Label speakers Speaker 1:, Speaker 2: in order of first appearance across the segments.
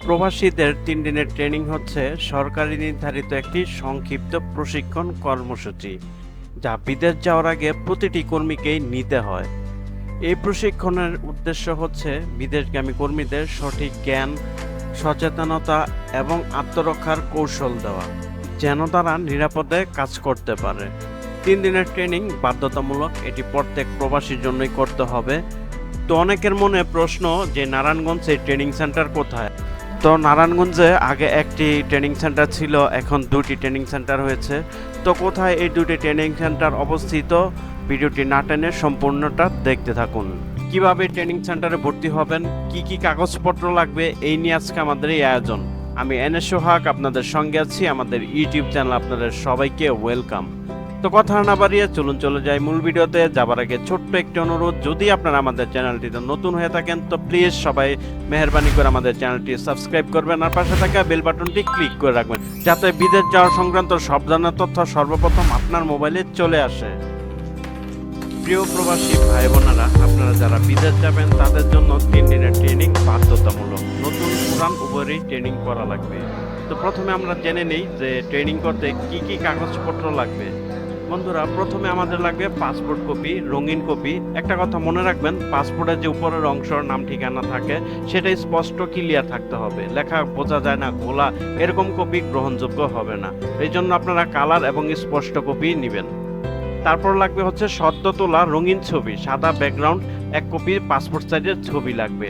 Speaker 1: প্রবাসীদের তিন দিনের ট্রেনিং হচ্ছে সরকারি নির্ধারিত একটি সংক্ষিপ্ত প্রশিক্ষণ কর্মসূচি, যা বিদেশ যাওয়ার আগে প্রতিটি কর্মীকেই নিতে হয়। এই প্রশিক্ষণের উদ্দেশ্য হচ্ছে বিদেশগামী কর্মীদের সঠিক জ্ঞান, সচেতনতা এবং আত্মরক্ষার কৌশল দেওয়া, যেন তারা নিরাপদে কাজ করতে পারে। তিন দিনের ট্রেনিং বাধ্যতামূলক, এটি প্রত্যেক প্রবাসীর জন্যই করতে হবে। তো অনেকের মনে প্রশ্ন যে নারায়ণগঞ্জ ট্রেনিং সেন্টার কোথায়? তো নারায়ণগঞ্জে আগে একটি ট্রেনিং সেন্টার ছিল, এখন দুটি ট্রেনিং সেন্টার হয়েছে। তো কোথায় এই দুটি ট্রেনিং সেন্টার অবস্থিত? ভিডিওটি না টেনে সম্পূর্ণটা দেখতে থাকুন। কীভাবে ট্রেনিং সেন্টারে ভর্তি হবেন? কি কি কাগজপত্র লাগবে? এই নিয়ে আজকে আমাদের এই আয়োজন। আমি এন সোহাগ, আপনাদের সঙ্গে আছি। আমাদের ইউটিউব চ্যানেল আপনাদের সবাইকে ওয়েলকাম তো কথা না বাড়িয়ে চলুন চলে যাই মূল ভিডিওতে। যাবার আগে ছোট্ট একটি অনুরোধ, যদি আপনারা আমাদের চ্যানেলটিতে নতুন হয়ে থাকেন, তো প্লিজ সবাই মেহরবানি করে আমাদের চ্যানেলটি সাবস্ক্রাইব করবেন আর পাশে থাকা বেল বাটনটি ক্লিক করে রাখবেন, যাতে বিদেশ যাওয়া সংক্রান্ত সব ধরনের তথ্য সর্বপ্রথম আপনার মোবাইলে চলে আসে। প্রিয় প্রবাসী ভাই বোনেরা আপনারা যারা বিদেশ যাবেন, তাদের জন্য তিন দিনের ট্রেনিং বাধ্যতামূলক। নতুন পুরান উভয়েরই ট্রেনিং করা লাগবে। তো প্রথমে আমরা জেনে নেই যে ট্রেনিং করতে কি কি কাগজপত্র লাগবে। বন্ধুরা, প্রথমে আমাদের লাগবে পাসপোর্ট কপি রঙিন কপি একটা কথা মনে রাখবেন পাসপোর্টের যে উপরের অংশ নাম ঠিকানা থাকে, সেটা স্পষ্ট ক্লিয়ার থাকতে হবে। লেখা বোঝা যায় না গোলা এরকম কপি গ্রহণযোগ্য হবে না। এই জন্য আপনারা কালার এবং স্পষ্ট কপি নেবেন। তারপর লাগবে হচ্ছে সদ্য তোলা রঙিন ছবি, সাদা ব্যাকগ্রাউন্ড এক কপি পাসপোর্ট সাইজের ছবি লাগবে।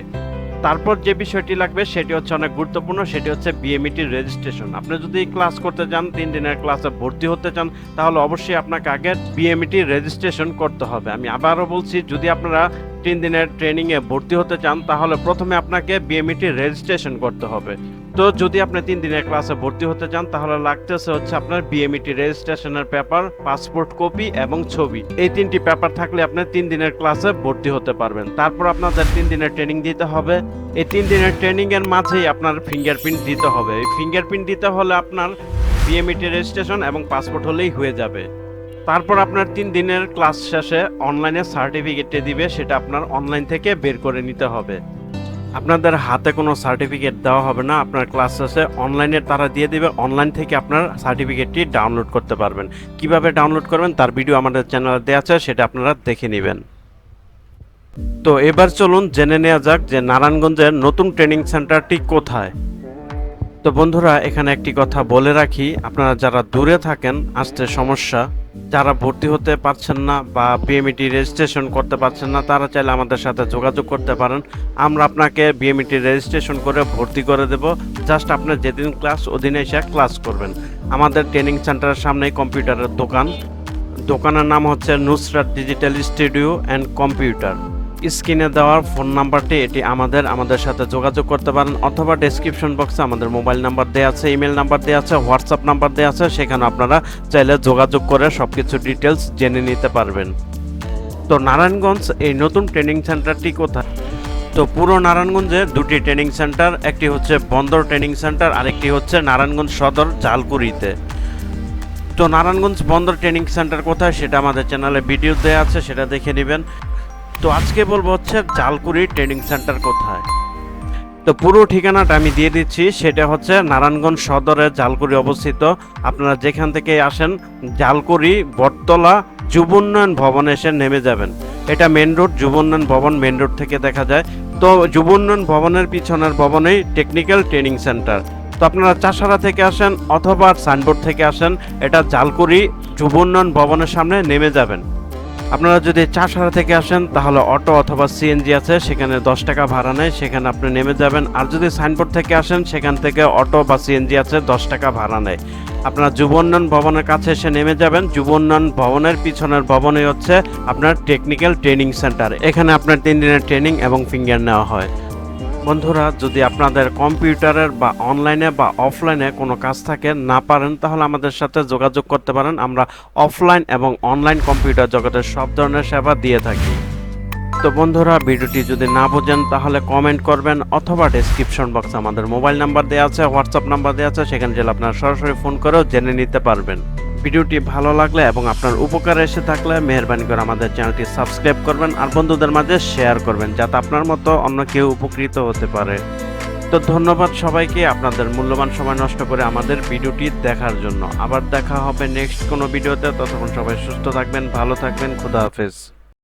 Speaker 1: তারপর যে বিষয়টি লাগবে সেটি হচ্ছে অনেক গুরুত্বপূর্ণ, সেটি হচ্ছে বিএমইটির রেজিস্ট্রেশন আপনি যদি ক্লাস করতে চান, তিন দিনের ক্লাসে ভর্তি হতে চান, তাহলে অবশ্যই আপনাকে আগে বিএমইটির রেজিস্ট্রেশন করতে হবে। আমি আবারও বলছি, যদি আপনারা তিন দিনের ট্রেনিংয়ে ভর্তি হতে চান, তাহলে প্রথমে আপনাকে বিএমইটি রেজিস্ট্রেশন করতে হবে। তো যদি আপনি তিন দিনের ক্লাসে ভর্তি হতে চান, তাহলে লাগতেছে হচ্ছে আপনার বিএমইটি রেজিস্ট্রেশনের পেপার পাসপোর্ট কপি এবং ছবি। এই তিনটি পেপার থাকলে আপনি তিন দিনের ক্লাসে ভর্তি হতে পারবেন। তারপর আপনাদের তিন দিনের ট্রেনিং দিতে হবে। এই তিন দিনের ট্রেনিং এর মাঝেই আপনার ফিঙ্গারপ্রিন্ট দিতে হবে। এই ফিঙ্গারপ্রিন্ট দিতে হলে আপনার বিএমইটি রেজিস্ট্রেশন এবং পাসপোর্ট হলেই হয়ে যাবে। তারপর আপনার তিন দিনের ক্লাস শেষে অনলাইনে সার্টিফিকেটে দিবে, সেটা আপনার অনলাইন থেকে বের করে নিতে হবে। আপনাদের হাতে কোনো সার্টিফিকেট দেওয়া হবে না, আপনার ক্লাস শেষে অনলাইনে তারা দিয়ে দিবে অনলাইন থেকে আপনার সার্টিফিকেটটি ডাউনলোড করতে পারবেন। কীভাবে ডাউনলোড করবেন তার ভিডিও আমাদের চ্যানেলে দেওয়া আছে, সেটা আপনারা দেখে নেবেন। তো এবার চলুন জেনে নেওয়া যাক যে নারায়ণগঞ্জের নতুন ট্রেনিং সেন্টারটি কোথায়। তো বন্ধুরা, এখানে একটি কথা বলে রাখি, আপনারা যারা দূরে থাকেন আসতে সমস্যা যারা ভর্তি হতে পারছেন না বা বিএমইটি রেজিস্ট্রেশন করতে পারছেন না, তারা চাইলে আমাদের সাথে যোগাযোগ করতে পারেন। আমরা আপনাকে বিএমইটি রেজিস্ট্রেশন করে ভর্তি করে দেব। জাস্ট আপনার যেদিন ক্লাস ওদিনে এসে ক্লাস করবেন। আমাদের ট্রেনিং সেন্টারের সামনেই কম্পিউটারের দোকান। দোকানের নাম হচ্ছে Nusrat digital studio and computer স্ক্রিনে দেওয়ার ফোন নাম্বারটি, এটি আমাদের আমাদের সাথে যোগাযোগ করতে পারেন অথবা ডেসক্রিপশন বক্সে আমাদের মোবাইল নাম্বার দেওয়া আছে ইমেল নাম্বার দেওয়া আছে হোয়াটসঅ্যাপ নাম্বার দেওয়া আছে, সেখানে আপনারা চাইলে যোগাযোগ করে সব কিছু ডিটেলস জেনে নিতে পারবেন। তো নারায়ণগঞ্জ, এই নতুন ট্রেনিং সেন্টারটি কোথায়? তো পুরো নারায়ণগঞ্জে দুটি ট্রেনিং সেন্টার একটি হচ্ছে বন্দর ট্রেনিং সেন্টার আরেকটি হচ্ছে নারায়ণগঞ্জ সদর জালকুড়িতে। তো নারায়ণগঞ্জ বন্দর ট্রেনিং সেন্টার কোথায় সেটা আমাদের চ্যানেলে ভিডিও দেওয়া আছে, সেটা দেখে নেবেন। তো আজকে বলব হচ্ছে জালকুড়ি ট্রেনিং সেন্টার কোথায়? তো পুরো ঠিকানাটা আমি দিয়ে দিচ্ছি, সেটা হচ্ছে নারায়ণগঞ্জ সদরের জালকুড়ি অবস্থিত। আপনারা যেখান থেকে আসেন, জালকুড়ি বটতলা যুব উন্নয়ন ভবনে এসে নেমে যাবেন। এটা মেন রোড, যুব উন্নয়ন ভবন মেন রোড থেকে দেখা যায়। তো যুব উন্নয়ন ভবনের পিছনের ভবনেই টেকনিক্যাল ট্রেনিং সেন্টার তো আপনারা চাষারা থেকে আসেন অথবা সাইনবোর্ড থেকে আসেন, এটা জালকুড়ি যুব উন্নয়ন ভবনের সামনে নেমে যাবেন। আপনারা যদি চাষারা থেকে আসেন, তাহলে অটো অথবা সিএনজি আছে, সেখানে দশ টাকা ভাড়া নেয়, সেখানে আপনি নেমে যাবেন। আর যদি সাইনবোর্ড থেকে আসেন, সেখান থেকে অটো বা সিএনজি আছে, দশ টাকা ভাড়া নেয়। আপনারা যুব উন্নয়ন ভবনের কাছে এসে নেমে যাবেন। যুব উন্নয়ন ভবনের পিছনের ভবনে হচ্ছে আপনার টেকনিক্যাল ট্রেনিং সেন্টার এখানে আপনার তিন দিনের ট্রেনিং এবং ফিঙ্গার নেওয়া হয়। বন্ধুরা, যদি আপনাদের কম্পিউটারের বা অনলাইনে বা অফলাইনে কোনো কাজ থাকে না পারেন, তাহলে আমাদের সাথে যোগাযোগ করতে পারেন। আমরা অফলাইন এবং অনলাইন কম্পিউটার জগতের সব ধরনের সেবা দিয়ে থাকি। তো বন্ধুরা, ভিডিওটি যদি না বোঝেন, তাহলে কমেন্ট করবেন অথবা ডেসক্রিপশন বক্সে আমাদের মোবাইল নাম্বার দেওয়া আছে হোয়াটসঅ্যাপ নাম্বার দেওয়া আছে, সেখানে গেলে আপনারা সরাসরি ফোন করেও জেনে নিতে পারবেন। ভিডিওটি ভালো লাগলে এবং আপনার উপকারে এসে থাকলে মেহরবানি করে আমাদের চ্যানেলটি সাবস্ক্রাইব করবেন আর বন্ধুদের মাঝে শেয়ার করবেন যাতে আপনার মতো অন্য কেউ উপকৃত হতে পারে। তো ধন্যবাদ সবাইকে আপনাদের মূল্যবান সময় নষ্ট করে আমাদের ভিডিওটি দেখার জন্য। আবার দেখা হবে নেক্সট কোনো ভিডিওতে। ততক্ষণ সবাই সুস্থ থাকবেন, ভালো থাকবেন, খুদা হাফেজ।